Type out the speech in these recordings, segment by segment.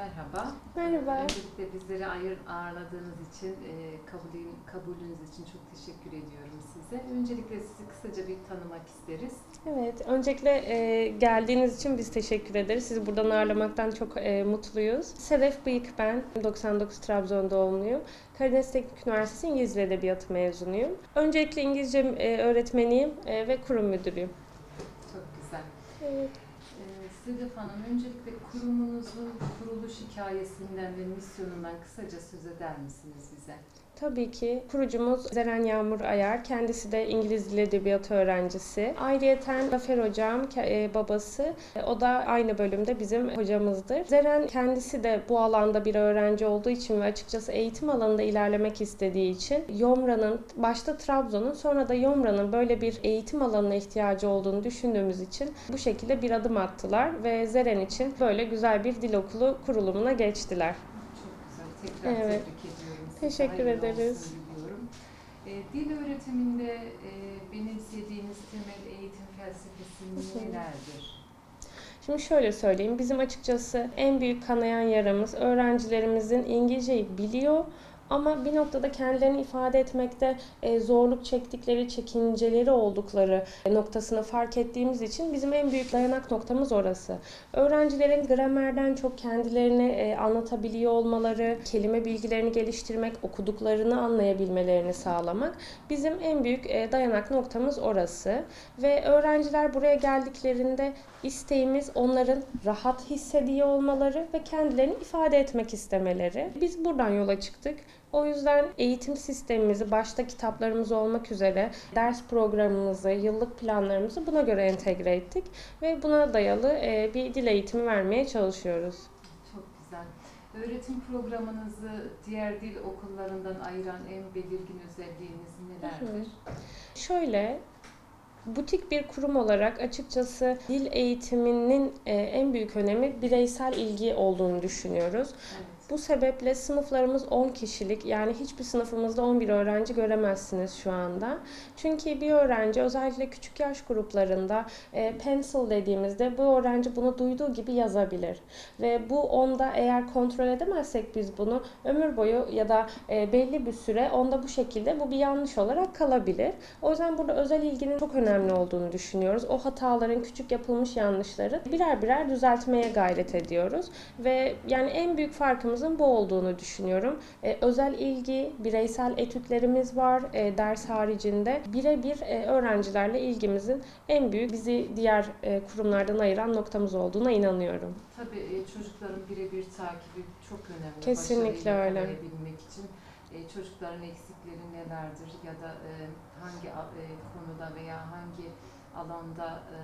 Merhaba. Merhaba. Öncelikle bizleri ayır, ağırladığınız için, e, kabulün, kabulünüz için çok teşekkür ediyorum size. Öncelikle sizi kısaca bir tanımak isteriz. Evet, öncelikle e, geldiğiniz için biz teşekkür ederiz. Sizi buradan ağırlamaktan çok e, mutluyuz. Sedef Bıyık ben, 99 Trabzon doğumluyum. Karadeniz Teknik Üniversitesi İngiliz Dili Edebiyatı mezunuyum. Öncelikle İngilizce e, öğretmeniyim e, ve kurum müdürüyüm. Çok güzel. Evet. E, Sedef Hanım, öncelikle kurumunuzun kuruluş hikayesinden ve misyonundan kısaca söz eder misiniz bize? Tabii ki kurucumuz Zeren Yağmur Ayar. Kendisi de İngiliz Dili Edebiyatı öğrencisi. Ayrıyeten Zafer Hocam, e, babası. e, O da aynı bölümde bizim hocamızdır. Zeren kendisi de bu alanda bir öğrenci olduğu için ve açıkçası eğitim alanında ilerlemek istediği için Yomra'nın, başta Trabzon'un sonra da Yomra'nın böyle bir eğitim alanına ihtiyacı olduğunu düşündüğümüz için bu şekilde bir adım attılar ve Zeren için böyle güzel bir dil okulu kurulumuna geçtiler. Çok güzel. Tekrar Evet. tebrik. Teşekkür Hayırlı ederiz. E, dil öğretiminde e, benimsediğiniz temel eğitim felsefesi nelerdir? Şimdi şöyle söyleyeyim. Bizim açıkçası en büyük kanayan yaramız öğrencilerimizin İngilizceyi biliyor ama bir noktada kendilerini ifade etmekte e, zorluk çektikleri, çekinceleri oldukları noktasını fark ettiğimiz için bizim en büyük dayanak noktamız orası. Öğrencilerin gramerden çok kendilerini e, anlatabiliyor olmaları, kelime bilgilerini geliştirmek, okuduklarını anlayabilmelerini sağlamak bizim en büyük e, dayanak noktamız orası. Ve öğrenciler buraya geldiklerinde isteğimiz onların rahat hissediyor olmaları ve kendilerini ifade etmek istemeleri. Biz buradan yola çıktık. O yüzden eğitim sistemimizi başta kitaplarımız olmak üzere ders programımızı, yıllık planlarımızı buna göre entegre ettik ve buna dayalı e, bir dil eğitimi vermeye çalışıyoruz. Çok güzel. Öğretim programınızı diğer dil okullarından ayıran en belirgin özelliğiniz nelerdir? Şöyle butik bir kurum olarak açıkçası dil eğitiminin e, en büyük önemi bireysel ilgi olduğunu düşünüyoruz. Evet. Bu sebeple sınıflarımız 10 kişilik yani hiçbir sınıfımızda 11 öğrenci göremezsiniz şu anda. Çünkü bir öğrenci özellikle küçük yaş gruplarında e, pencil dediğimizde bu öğrenci bunu duyduğu gibi yazabilir. Ve bu onda eğer kontrol edemezsek biz bunu ömür boyu ya da e, belli bir süre onda bu şekilde bu bir yanlış olarak kalabilir. O yüzden burada özel ilginin çok önemli olduğunu düşünüyoruz. O hataların, küçük yapılmış yanlışları birer birer düzeltmeye gayret ediyoruz. Ve yani en büyük farkımızın bu olduğunu düşünüyorum. Ee, özel ilgi, bireysel etütlerimiz var e, ders haricinde. Birebir e, öğrencilerle ilgimizin en büyük bizi diğer e, kurumlardan ayıran noktamız olduğuna inanıyorum. Tabii e, çocukların birebir takibi çok önemli. Kesinlikle Başarıyı öyle. için e, çocukların eksikleri nelerdir ya da e, hangi e, konuda veya hangi alanda e,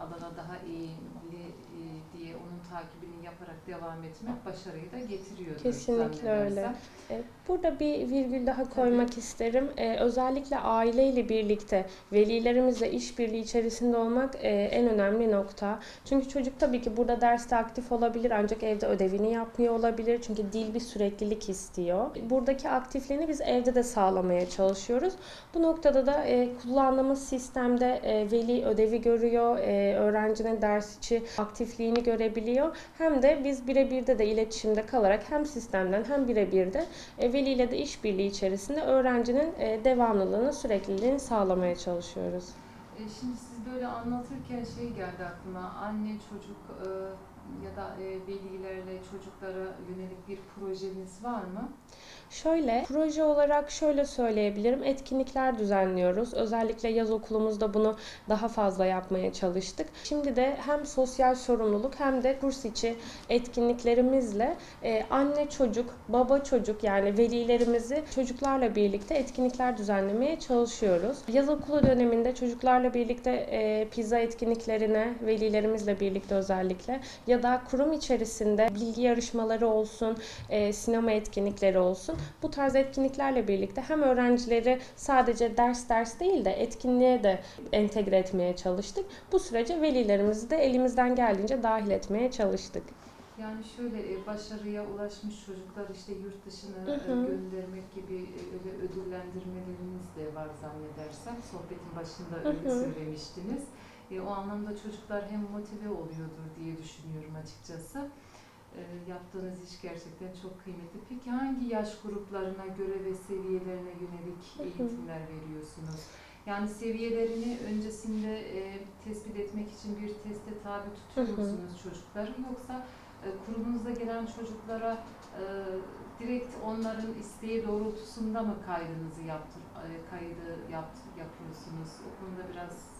alana daha iyili e, diye onun takibini yaparak devam etmek başarıyı da getiriyor. Kesinlikle öyle. E, Burada bir virgül daha koymak isterim. E, özellikle aileyle birlikte, velilerimizle işbirliği içerisinde olmak e, en önemli nokta. Çünkü çocuk tabii ki burada derste aktif olabilir ancak evde ödevini yapmıyor olabilir. Çünkü dil bir süreklilik istiyor. Buradaki aktifliğini biz evde de sağlamaya çalışıyoruz. Bu noktada da e, kullandığımız sistemde e, veli ödevi görüyor, e, öğrencinin ders içi aktifliğini görebiliyor. Hem de biz birebir de iletişimde kalarak hem sistemden hem birebir de e, veliyle de işbirliği içerisinde öğrencinin e, devamlılığını, sürekliliğini sağlamaya çalışıyoruz. E, şimdi siz böyle anlatırken şey geldi aklıma. Anne, çocuk ya da e, velilerle çocuklara yönelik bir projeniz var mı? Şöyle, proje olarak şöyle söyleyebilirim. Etkinlikler düzenliyoruz. Özellikle yaz okulumuzda bunu daha fazla yapmaya çalıştık. Şimdi de hem sosyal sorumluluk hem de kurs içi etkinliklerimizle e, anne çocuk, baba çocuk yani velilerimizi çocuklarla birlikte etkinlikler düzenlemeye çalışıyoruz. Yaz okulu döneminde çocuklarla birlikte e, pizza etkinliklerine velilerimizle birlikte özellikle ya da kurum içerisinde bilgi yarışmaları olsun, e, sinema etkinlikleri olsun. Bu tarz etkinliklerle birlikte hem öğrencileri sadece ders ders değil de etkinliğe de entegre etmeye çalıştık. Bu sürece velilerimizi de elimizden geldiğince dahil etmeye çalıştık. Yani şöyle e, başarıya ulaşmış çocuklar işte yurt dışına Hı e, hı. göndermek gibi e, öyle ödüllendirmeleriniz de var zannedersem. Sohbetin başında Hı öyle hı. söylemiştiniz. E, o anlamda çocuklar hem motive oluyordur diye düşünüyorum açıkçası. E, yaptığınız iş gerçekten çok kıymetli. Peki hangi yaş gruplarına göre ve seviyelerine yönelik eğitimler veriyorsunuz? Yani seviyelerini öncesinde e, tespit etmek için bir teste tabi tutuyor musunuz çocukları yoksa e, kurumunuza gelen çocuklara e, direkt onların isteği doğrultusunda mı kaydınızı yaptır, e, kaydı yapt, yapıyorsunuz? O konuda biraz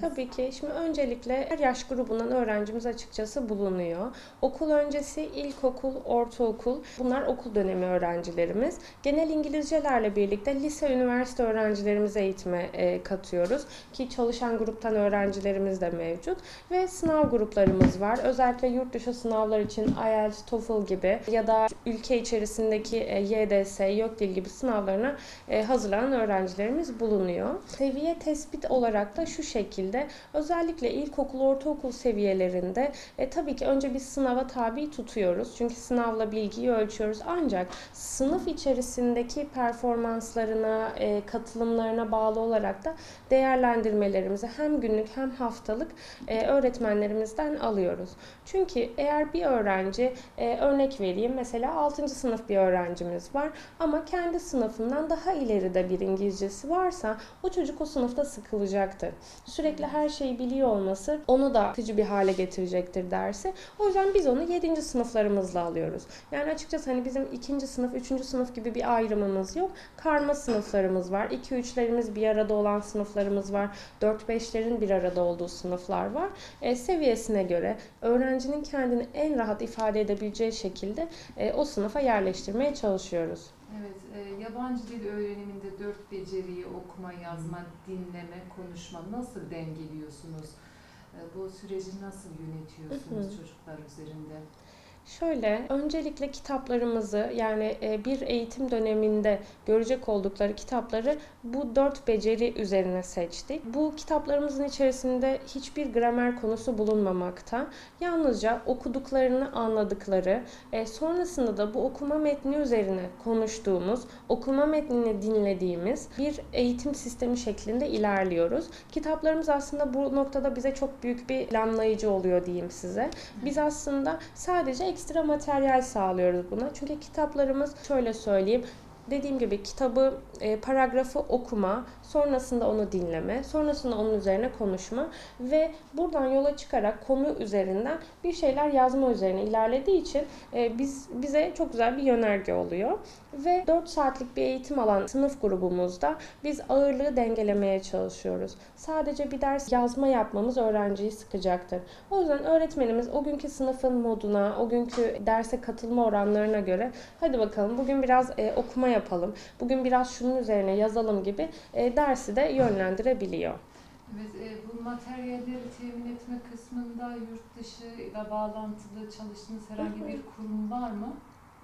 Tabii ki. Şimdi öncelikle her yaş grubundan öğrencimiz açıkçası bulunuyor. Okul öncesi ilkokul, ortaokul bunlar okul dönemi öğrencilerimiz. Genel İngilizcelerle birlikte lise, üniversite öğrencilerimize eğitime e, katıyoruz. Ki çalışan gruptan öğrencilerimiz de mevcut. Ve sınav gruplarımız var. Özellikle yurt dışı sınavlar için IELTS, TOEFL gibi ya da ülke içerisindeki e, YDS, YÖKDİL gibi sınavlarına e, hazırlanan öğrencilerimiz bulunuyor. Seviye tespit olarak da şu şekilde özellikle ilkokul, ortaokul seviyelerinde e, tabii ki önce biz sınava tabi tutuyoruz. Çünkü sınavla bilgiyi ölçüyoruz. Ancak sınıf içerisindeki performanslarına, e, katılımlarına bağlı olarak da değerlendirmelerimizi hem günlük hem haftalık e, öğretmenlerimizden alıyoruz. Çünkü eğer bir öğrenci, e, örnek vereyim mesela 6. sınıf bir öğrencimiz var ama kendi sınıfından daha ileride bir İngilizcesi varsa o çocuk o sınıfta sıkılacaktır. Sürekli her şeyi biliyor olması onu da sıkıcı bir hale getirecektir dersi. O yüzden biz onu 7. sınıflarımızla alıyoruz. Yani açıkçası hani bizim 2. sınıf, 3. sınıf gibi bir ayrımımız yok. Karma sınıflarımız var. 2-3'lerimiz bir arada olan sınıflarımız var. 4-5'lerin bir arada olduğu sınıflar var. E, seviyesine göre öğrencinin kendini en rahat ifade edebileceği şekilde e, o sınıfa yerleştirmeye çalışıyoruz. Evet, e, yabancı dil öğreniminde dört beceriyi okuma, yazma, dinleme, konuşma nasıl dengeliyorsunuz? E, bu süreci nasıl yönetiyorsunuz Hı hı. çocuklar üzerinde? Şöyle, öncelikle kitaplarımızı yani e, bir eğitim döneminde görecek oldukları kitapları bu dört beceri üzerine seçtik. Bu kitaplarımızın içerisinde hiçbir gramer konusu bulunmamakta. Yalnızca okuduklarını anladıkları, e, sonrasında da bu okuma metni üzerine konuştuğumuz, okuma metnini dinlediğimiz bir eğitim sistemi şeklinde ilerliyoruz. Kitaplarımız aslında bu noktada bize çok büyük bir planlayıcı oluyor diyeyim size. Biz aslında sadece ekstra materyal sağlıyoruz buna. Çünkü kitaplarımız şöyle söyleyeyim Dediğim gibi kitabı, e, paragrafı okuma, sonrasında onu dinleme, sonrasında onun üzerine konuşma ve buradan yola çıkarak konu üzerinden bir şeyler yazma üzerine ilerlediği için e, biz bize çok güzel bir yönerge oluyor. Ve 4 saatlik bir eğitim alan sınıf grubumuzda biz ağırlığı dengelemeye çalışıyoruz. Sadece bir ders yazma yapmamız öğrenciyi sıkacaktır. O yüzden öğretmenimiz o günkü sınıfın moduna, o günkü derse katılma oranlarına göre hadi bakalım bugün biraz e, okuma yapalım, bugün biraz şunun üzerine yazalım gibi e, dersi de yönlendirebiliyor. Evet, e, bu materyalleri temin etme kısmında yurt dışı ile bağlantılı çalıştığınız herhangi bir kurum var mı?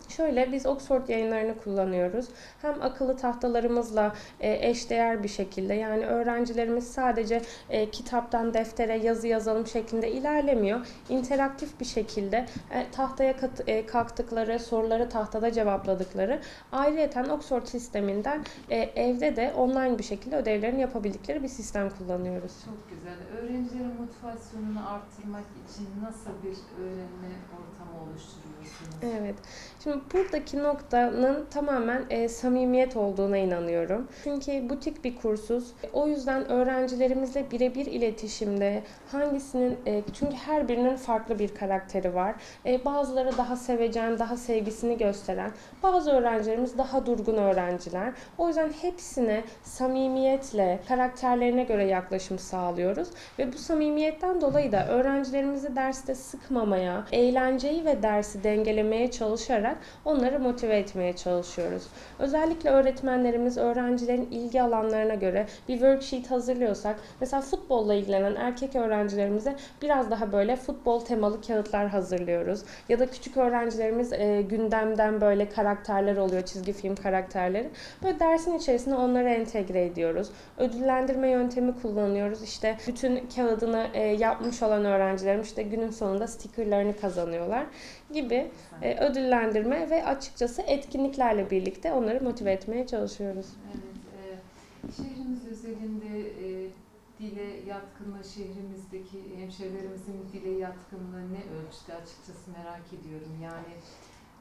Şöyle biz Oxford yayınlarını kullanıyoruz. Hem akıllı tahtalarımızla e, eşdeğer bir şekilde yani öğrencilerimiz sadece e, kitaptan deftere yazı yazalım şeklinde ilerlemiyor. İnteraktif bir şekilde e, tahtaya kat- e, kalktıkları, soruları tahtada cevapladıkları ayrıyeten Oxford sisteminden e, evde de online bir şekilde ödevlerini yapabildikleri bir sistem kullanıyoruz. Çok güzel. Öğrencilerin motivasyonunu arttırmak için nasıl bir öğrenme ortamı oluşturuyorsunuz? Evet. Şimdi buradaki noktanın tamamen e, samimiyet olduğuna inanıyorum. Çünkü butik bir kursuz. O yüzden öğrencilerimizle birebir iletişimde hangisinin e, çünkü her birinin farklı bir karakteri var. E, bazıları daha sevecen, daha sevgisini gösteren. Bazı öğrencilerimiz daha durgun öğrenciler. O yüzden hepsine samimiyetle, karakterlerine göre yaklaşım sağlıyoruz ve bu samimiyetten dolayı da öğrencilerimizi derste sıkmamaya, eğlenceyi ve dersi dengelemeye çalışarak onları motive etmeye çalışıyoruz. Özellikle öğretmenlerimiz öğrencilerin ilgi alanlarına göre bir worksheet hazırlıyorsak, mesela futbolla ilgilenen erkek öğrencilerimize biraz daha böyle futbol temalı kağıtlar hazırlıyoruz. Ya da küçük öğrencilerimiz e, gündemden böyle karakterler oluyor, çizgi film karakterleri. Böyle dersin içerisine onları entegre ediyoruz. Ödüllendirme yöntemi kullanıyoruz. İşte bütün kağıdını e, yapmış olan öğrencilerim işte günün sonunda stickerlarını kazanıyorlar gibi e, ödüllendirme ve açıkçası etkinliklerle birlikte onları motive etmeye çalışıyoruz. Evet, e, şehrimiz özelinde e, dile yatkınlığı şehrimizdeki hemşehrilerimizin dile yatkınlığı ne ölçüde açıkçası merak ediyorum. Yani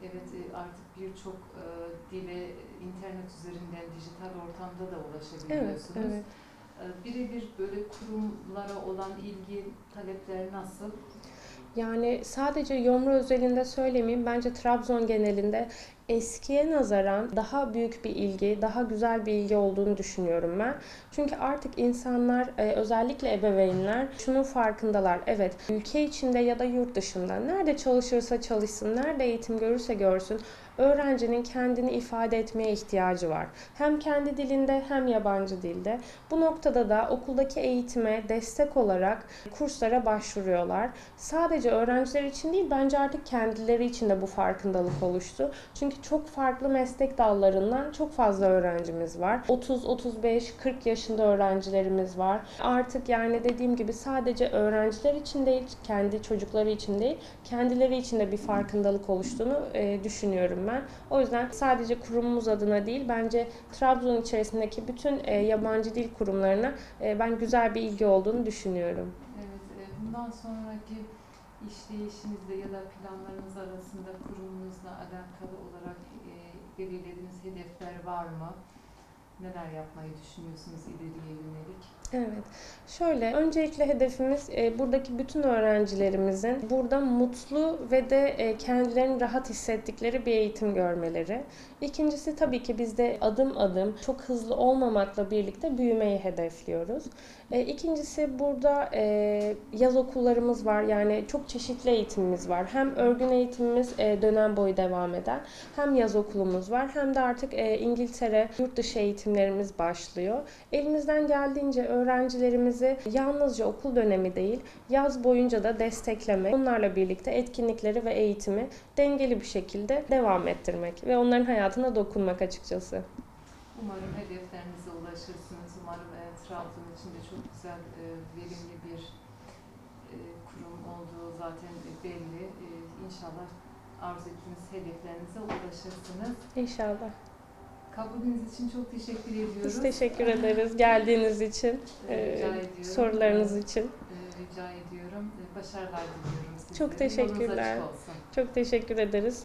evet e, artık birçok e, dile internet üzerinden dijital ortamda da Evet, ulaşabiliyorsunuz. evet. E, Birebir böyle kurumlara olan ilgi, talepler nasıl? Yani sadece Yomra özelinde söylemeyeyim. Bence Trabzon genelinde eskiye nazaran daha büyük bir ilgi, daha güzel bir ilgi olduğunu düşünüyorum ben. Çünkü artık insanlar, e, özellikle ebeveynler şunun farkındalar. Evet, ülke içinde ya da yurt dışında nerede çalışırsa çalışsın, nerede eğitim görürse görsün, öğrencinin kendini ifade etmeye ihtiyacı var. Hem kendi dilinde hem yabancı dilde. Bu noktada da okuldaki eğitime destek olarak kurslara başvuruyorlar. Sadece öğrenciler için değil bence artık kendileri için de bu farkındalık oluştu. Çünkü çok farklı meslek dallarından çok fazla öğrencimiz var. 30, 35, 40 yaşında öğrencilerimiz var. Artık yani dediğim gibi sadece öğrenciler için değil, kendi çocukları için değil, kendileri için de bir farkındalık oluştuğunu düşünüyorum ben. O yüzden sadece kurumumuz adına değil, bence Trabzon içerisindeki bütün e, yabancı dil kurumlarına e, ben güzel bir ilgi olduğunu düşünüyorum. Evet, e, bundan sonraki işleyişinizde ya da planlarınız arasında kurumunuzla alakalı olarak e, belirlediğiniz hedefler var mı? Neler yapmayı düşünüyorsunuz ileriye yönelik? Evet. Şöyle, öncelikle hedefimiz e, buradaki bütün öğrencilerimizin burada mutlu ve de e, kendilerini rahat hissettikleri bir eğitim görmeleri. İkincisi tabii ki biz de adım adım çok hızlı olmamakla birlikte büyümeyi hedefliyoruz. E, ikincisi burada e, yaz okullarımız var. Yani çok çeşitli eğitimimiz var. Hem örgün eğitimimiz e, dönem boyu devam eden hem yaz okulumuz var hem de artık e, İngiltere yurt dışı eğitimlerimiz başlıyor. Elimizden geldiğince öğrencilerimizi yalnızca okul dönemi değil, yaz boyunca da desteklemek, onlarla birlikte etkinlikleri ve eğitimi dengeli bir şekilde devam ettirmek ve onların hayatına dokunmak açıkçası. Umarım hedeflerinize ulaşırsınız. Umarım e, Trabzon için de çok güzel, e, verimli bir e, kurum olduğu zaten belli. E, inşallah arzu ettiğiniz hedeflerinize ulaşırsınız. İnşallah. Kabulünüz için çok teşekkür ediyoruz. Biz teşekkür ederiz geldiğiniz için, E, e, sorularınız için. E, rica ediyorum. E, başarılar diliyorum size. Çok teşekkürler. Çok teşekkür ederiz.